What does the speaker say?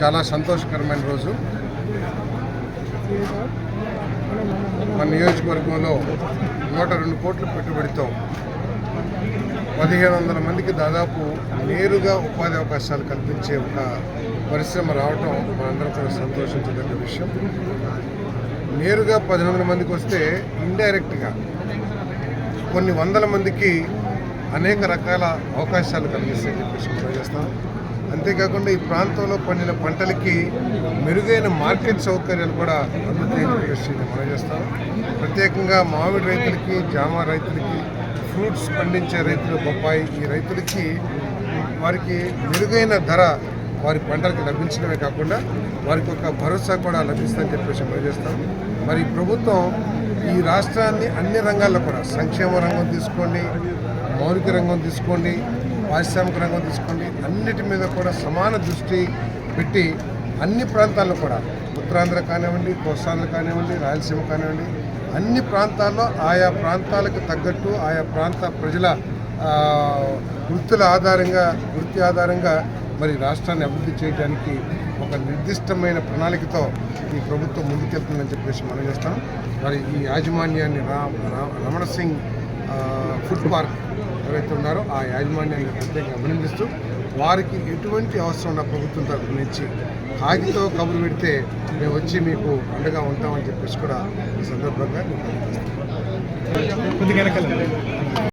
చాలా సంతోషకరమైన రోజు. మన నియోజకవర్గంలో నూట రెండు కోట్ల పెట్టుబడితో పదిహేను వందల మందికి దాదాపు నేరుగా ఉపాధి అవకాశాలు కల్పించే ఒక పరిశ్రమ రావటం మనందరం కూడా సంతోషించదగ్గ విషయం. నేరుగా పదిహేను మందికి వస్తే ఇండైరెక్ట్గా కొన్ని వందల మందికి అనేక రకాల అవకాశాలు కలిగిస్తాయని చెప్పేసి మనం చేస్తాం. అంతేకాకుండా ఈ ప్రాంతంలో పండిన పంటలకి మెరుగైన మార్కెట్ సౌకర్యాలు కూడా అందుతాయని చెప్పేసి మనం చేస్తాం. ప్రత్యేకంగా మామిడి రైతులకి జామ రైతులకి ఫ్రూట్స్ పండించే రైతులు బొప్పాయి ఈ రైతులకి వారికి మెరుగైన ధర వారి పంటలకు లభించడమే కాకుండా వారికి ఒక భరోసా కూడా లభిస్తుందని చెప్పేసి మనం చేస్తాం. మరి ప్రభుత్వం ఈ రాష్ట్రాన్ని అన్ని రంగాల్లో కూడా సంక్షేమ రంగం తీసుకోండి మౌలిక రంగం తీసుకోండి పారిశ్రామిక రంగం తీసుకోండి అన్నిటి మీద కూడా సమాన దృష్టి పెట్టి అన్ని ప్రాంతాల్లో కూడా ఉత్తరాంధ్ర కానివ్వండి కోస్తాంధ్ర కానివ్వండి రాయలసీమ కానివ్వండి అన్ని ప్రాంతాల్లో ఆయా ప్రాంతాలకు తగ్గట్టు ఆయా ప్రాంత ప్రజల వృత్తుల ఆధారంగా వృత్తి ఆధారంగా మరి రాష్ట్రాన్ని అభివృద్ధి చేయడానికి ఒక నిర్దిష్టమైన ప్రణాళికతో ఈ ప్రభుత్వం ముందుకెళ్తుందని చెప్పేసి మనం చేస్తాం మరి ఈ యాజమాన్యాన్ని రామణ సింగ్ ఫుడ్ పార్క్ ఎవరైతే ఉన్నారో ఆ యాజమాన్యాన్ని ప్రత్యేకంగా అభినందిస్తూ వారికి ఎటువంటి అవసరం ఉన్న ప్రభుత్వం తరఫు నుంచి కాగితో కబురు పెడితే మేము వచ్చి మీకు అండగా ఉంటామని చెప్పేసి కూడా ఈ సందర్భంగా